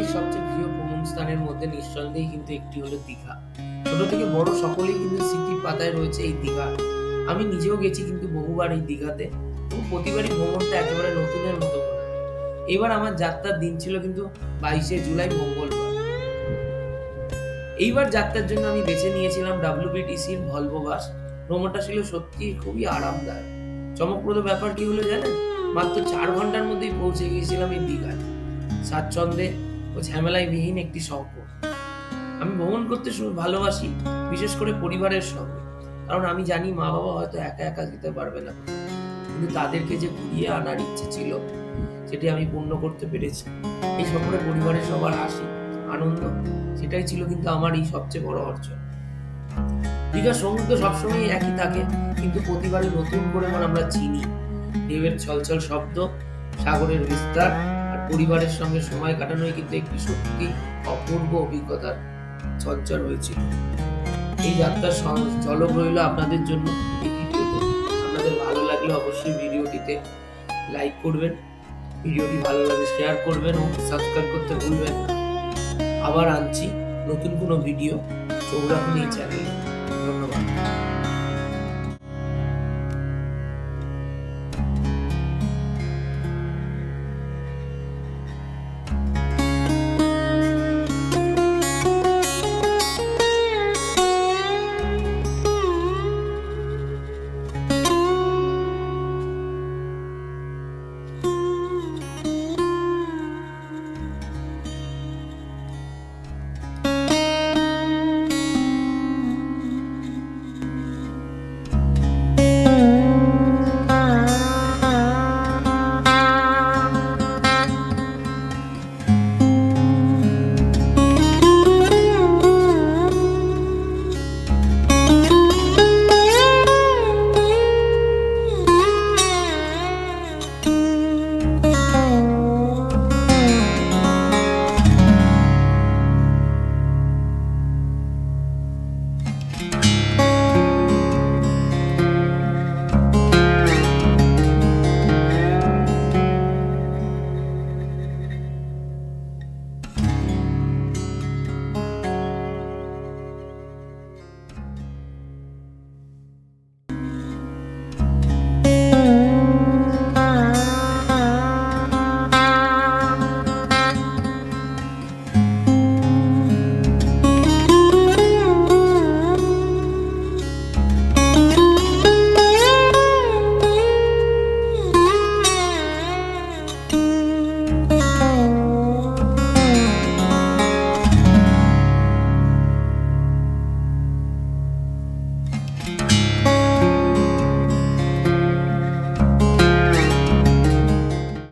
বাঙালির সবচেয়ে প্রিয় ভ্রমণ স্থানের মধ্যে নিঃসন্দেহে কিন্তু একটি হলো দীঘা। ছোট থেকে বড় সকলেই কিন্তু স্মৃতির পাতায় রয়েছে এই দীঘা। আমি নিজেও গেছি কিন্তু বহুবার এই দীঘাতে এবং প্রতিবারই ভ্রমণটা একেবারে নতুনের মতো এইবার আমার যাত্রার দিন ছিল কিন্তু বাইশে জুলাই, মঙ্গলবার। এইবার যাত্রার জন্য আমি বেছে নিয়েছিলাম ডাব্লিউবিটিসির ভলভো বাস। ভ্রমণটা ছিল সত্যি খুবই আরামদায়ক। চমকপ্রদ ব্যাপার কি হলো জানেন? মাত্র চার ঘণ্টার মধ্যেই পৌঁছে গিয়েছিলাম এই দীঘায়। স্বাচ্ছন্দ্যে ও ঝামেলায় বিহীন একটি শহর। আমি ভ্রমণ করতে শুধু ভালোবাসি, বিশেষ করে পরিবারের সঙ্গে। কারণ আমি জানি মা বাবা হয়তো একা একা যেতে পারবে না। কিন্তু তাদেরকে যে ঘুরিয়ে আনার ইচ্ছে ছিল, সেটি আমি পূর্ণ করতে পেরেছি। এই সফরে পরিবারের সবার হাসি, আনন্দ, সেটাই ছিল কিন্তু আমার এই সবচেয়ে বড় অর্জন। দীঘার সমুদ্র সবসময় একই থাকে, কিন্তু প্রতিবারে নতুন করে আমরা চিনি। ঢেউয়ের ছলছল শব্দ, সাগরের বিস্তার পরিবারের সঙ্গে সময় কাটানোই কিন্তু একটি সত্যি অপূর্ব অভিজ্ঞতার সঞ্চার হয়েছিল এই যাত্রার ঝলক রইল আপনাদের জন্য আপনাদের ভালো লাগলে অবশ্যই ভিডিওটিতে লাইক করবেন, ভিডিওটি ভালো লাগলে শেয়ার করবেন ও সাবস্ক্রাইব করতে ভুলবেন না। আবার আনছি নতুন কোনো ভিডিও চোখ রাখুন এই চ্যানেলে ধন্যবাদ।